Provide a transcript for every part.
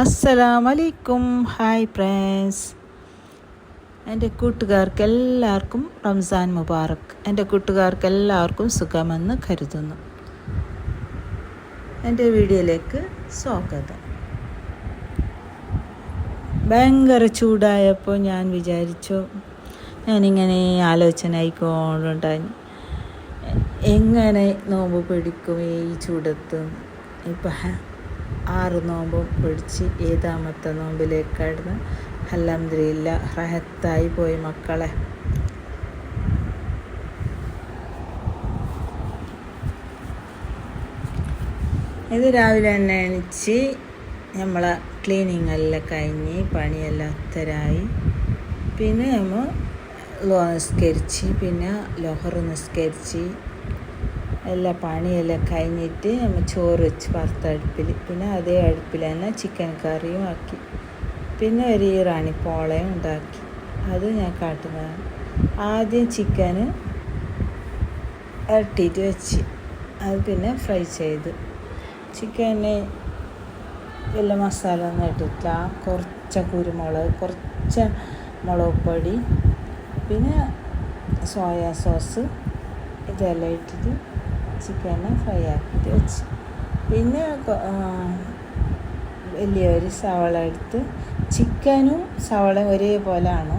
അസ്സലാമലൈക്കും. Hi friends എന്റെ കൂട്ടുകാർക്ക് എല്ലാവർക്കും റംസാൻ മുബാറക്. എന്റെ കൂട്ടുകാർക്ക് എല്ലാവർക്കും സുഖമെന്ന് കരുതുന്നു. എന്റെ വീഡിയോയിലേക്ക് സ്വാഗതം. ഭയങ്കര ചൂടായപ്പോൾ ഞാൻ വിചാരിച്ചു ഞാനിങ്ങനെ ആലോചന ആയിക്കോണ്ടുണ്ടായി എങ്ങനെ നോമ്പ് പിടിക്കും ഈ ചൂടത്ത്? ഇപ്പം ആറ് നോമ്പും പിടിച്ച് ഏതാമത്തെ നോമ്പിലേക്കായിരുന്നു. അലഹമില്ല റഹത്തായി പോയി മക്കളെ. ഇത് രാവിലെ തന്നെ എണിച്ച് നമ്മളെ ക്ലീനിങ് എല്ലാം കഴിഞ്ഞ് പണിയെല്ലാം അത്തരായി. പിന്നെ നമ്മൾ നിസ്കരിച്ച് പിന്നെ ലോഹർ നിസ്കരിച്ച് എല്ലാ പണിയെല്ലാം കഴിഞ്ഞിട്ട് നമ്മൾ ചോറ് വെച്ച് വറുത്ത അടുപ്പിൽ പിന്നെ അതേ അടുപ്പിൽ തന്നെ ചിക്കൻ കറിയും ആക്കി. പിന്നെ ഒരു ഈറാണി പോളയും ഉണ്ടാക്കി. അത് ഞാൻ കാട്ടുന്നതാണ്. ആദ്യം ചിക്കന് ഇരട്ടിയിട്ട് വെച്ച് അത് പിന്നെ ഫ്രൈ ചെയ്ത്. ചിക്കന് വല്ല മസാല ഒന്നും ഇട്ടിട്ടില്ല. കുറച്ച് കുരുമുളക് കുറച്ച് മുളക് പൊടി പിന്നെ സോയാ സോസ് ഇതെല്ലാം ഇട്ടിട്ട് ചിക്കനെ ഫ്രൈ ആക്കിയിട്ട് വെച്ച്. പിന്നെ വലിയ ഒരു സവള എടുത്ത് ചിക്കനും സവളയും ഒരേപോലെ ആണോ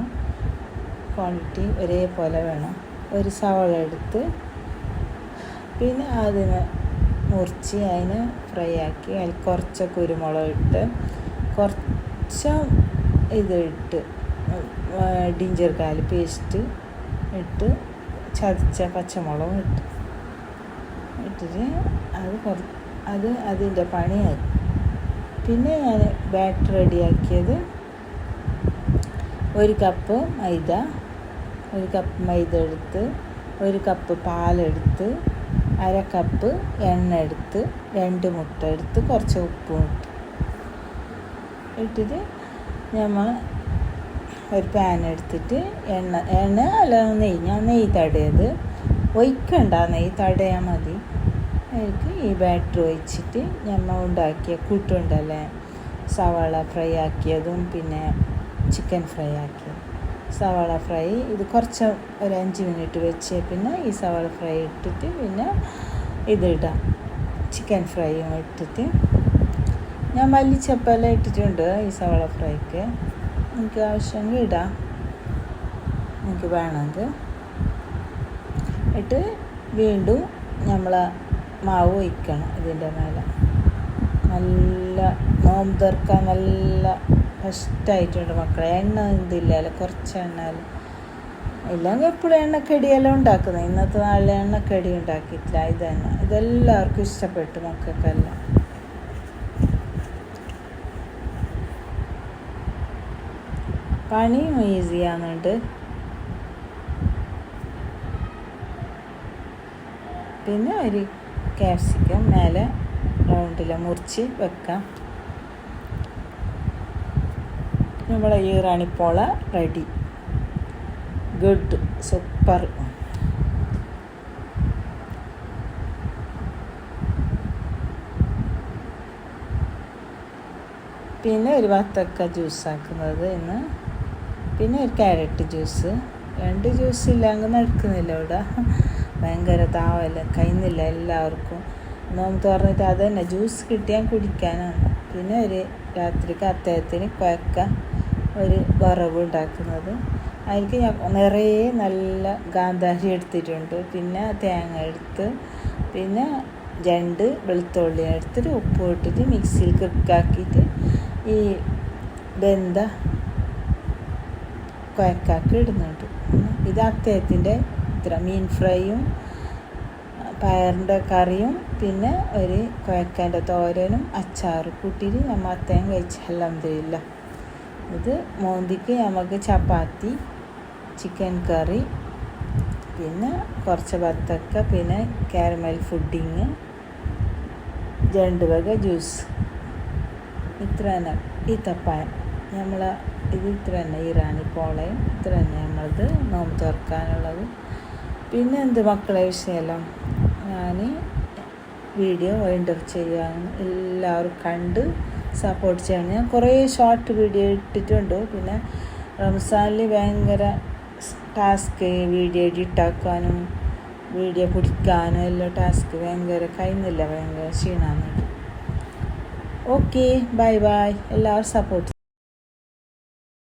ക്വാണ്ടിറ്റി ഒരേപോലെ വേണം. ഒരു സവള എടുത്ത് പിന്നെ അതിന് മുറിച്ച് അതിന് ഫ്രൈ ആക്കി അതിൽ കുറച്ച് കുരുമുളക് ഇട്ട് കുറച്ച് ഇത് ഇട്ട് ജിഞ്ചർ കാൽ പേസ്റ്റ് ഇട്ട് ചതച്ച പച്ചമുളകും ഇട്ട്. ഇട്ടിട്ട് അത് കുറ അത് അതിന്റെ പണിയായി. പിന്നെ ഞാൻ ബാറ്റർ റെഡിയാക്കിയത് ഒരു കപ്പ് മൈദ ഒരു കപ്പ് മൈദ എടുത്ത് ഒരു കപ്പ് പാലെടുത്ത് അര കപ്പ് എണ്ണ എടുത്ത് രണ്ട് മുട്ട എടുത്ത് കുറച്ച് ഉപ്പും ഇട്ട്. ഇട്ടിട്ട് നമ്മൾ ഒരു പാൻ എടുത്തിട്ട് എണ്ണ എണ്ണ അല്ല നെയ്യ് ഞാൻ നെയ്യ് തടയത്. ഒഴിക്കണ്ട നെയ്യ് തടയാൽ മതി. അതിലേക്ക് ഈ ബാറ്റർ ഒഴിച്ചിട്ട് ഞമ്മ ഉണ്ടാക്കിയ കൂട്ടുണ്ടല്ലേ? സവാള ഫ്രൈ ആക്കിയതും പിന്നെ ചിക്കൻ ഫ്രൈ ആക്കി. സവാള ഫ്രൈ ഇത് കുറച്ച് ഒരു അഞ്ച് മിനിറ്റ് വെച്ച് പിന്നെ ഈ സവാള ഫ്രൈ ഇട്ടിട്ട് പിന്നെ ഇതിടാം. ചിക്കൻ ഫ്രൈയും ഇട്ടിട്ട്. ഞാൻ മല്ലിച്ചപ്പെല്ലാം ഇട്ടിട്ടുണ്ട് ഈ സവാള ഫ്രൈക്ക് എനിക്ക് ആവശ്യമെങ്കിൽ ഇടാം. എനിക്ക് വേണമെങ്കിൽ. ഇട്ട് വീണ്ടും നമ്മൾ മാവ് ഒഴിക്കണം ഇതിന്റെ മേലെ. നല്ല നോമ്പ് തീർക്കാൻ നല്ല ഫസ്റ്റായിട്ടുണ്ട് മക്കളെ. എണ്ണ ഇതില്ലല്ലോ കുറച്ച് എണ്ണ ഇല്ലെങ്കിൽ എപ്പോഴും എണ്ണക്കടിയെല്ലാം ഉണ്ടാക്കുന്നത്. ഇന്നത്തെ നാളിൽ എണ്ണക്കടി ഉണ്ടാക്കിയിട്ടില്ല. ഇത് തന്നെ. ഇതെല്ലാവർക്കും ഇഷ്ടപ്പെട്ടു മക്കൾക്കെല്ലാം. പണിയും ഈസിയാകുന്നുണ്ട് പിന്നെ ഒരു ക്യാപ്സിക്കം മേലെ റൗണ്ടിൽ മുറിച്ച് വെക്കാം. നമ്മളെ ഈ റാണിപ്പോള റെഡി ഗുഡ് സൂപ്പർ പിന്നെ ഒരു വത്തക്ക ജ്യൂസ് ആക്കുന്നത് ഇന്ന്. പിന്നെ ഒരു ക്യാരറ്റ് ജ്യൂസ് രണ്ട് ജ്യൂസ് ഇല്ലെങ്കിൽ നടക്കുന്നില്ല ഇവിടെ. ഭയങ്കര താവല്ല കഴിയുന്നില്ല എല്ലാവർക്കും. നോമ്പ് തുറന്നിട്ട് അത് തന്നെ ജ്യൂസ് കിട്ടിയാൽ കുടിക്കാനാണ്. പിന്നെ ഒരു രാത്രിക്ക് അത്താഴത്തിന് കുഴക്ക ഒരു വറവ് ഉണ്ടാക്കുന്നത്. അതിലേക്ക് ഞാൻ നിറയെ നല്ല ഗാന്ധാരി എടുത്തിട്ടുണ്ട്. പിന്നെ തേങ്ങ എടുത്ത് പിന്നെ രണ്ട് വെളുത്തുള്ളി എടുത്തിട്ട് ഉപ്പ് ഇട്ടിട്ട് മിക്സിയിൽ ക്രിക്കാക്കിയിട്ട് ഈ ബന്ധ കുഴക്കാക്കി ഇടുന്നുണ്ട്. ഇത് അത്തയത്തിന്റെ ഇത്ര മീൻ ഫ്രൈയും പയറിന്റെ കറിയും പിന്നെ ഒരു കുഴക്കേന്റെ തോരനും അച്ചാറും. കൂട്ടിയിട്ട് നമ്മൾ അത്തേം കഴിച്ച് അലഹമില്ല ഇത് മോന്തിക്ക് നമുക്ക് ചപ്പാത്തി ചിക്കൻ കറി പിന്നെ കുറച്ച് ബത്തക്ക പിന്നെ കാരമൽ ഫുഡിങ് രണ്ട് വക ജ്യൂസ്. ഇത്ര തന്നെ. ഈ തപ്പായ. നമ്മൾ ഇത് ഇത്ര തന്നെ. ഇറാനി പോളയും. ഇത്ര തന്നെ നമ്മളത് നോമ്പ് തുറക്കാനുള്ളത്. പിന്നെ എന്ത് മക്കളെ വിഷയമല്ലോ ഞാൻ വീഡിയോ വൈൻഡ് അപ്പ് ചെയ്യാൻ എല്ലാവരും കണ്ട് സപ്പോർട്ട് ചെയ്യണം. ഞാൻ കുറേ ഷോർട്ട് വീഡിയോ ഇട്ടിട്ടുണ്ട്. പിന്നെ റംസാനിൽ ഭയങ്കര ടാസ്ക് വീഡിയോ എഡിറ്റ് ആക്കാനും വീഡിയോ പിടിക്കാനും എല്ലാം ടാസ്ക് ഭയങ്കര കഴിയുന്നില്ല ഭയങ്കര ക്ഷീണമാണ് ഓക്കെ ബൈ ബൈ എല്ലാവരും സപ്പോർട്ട്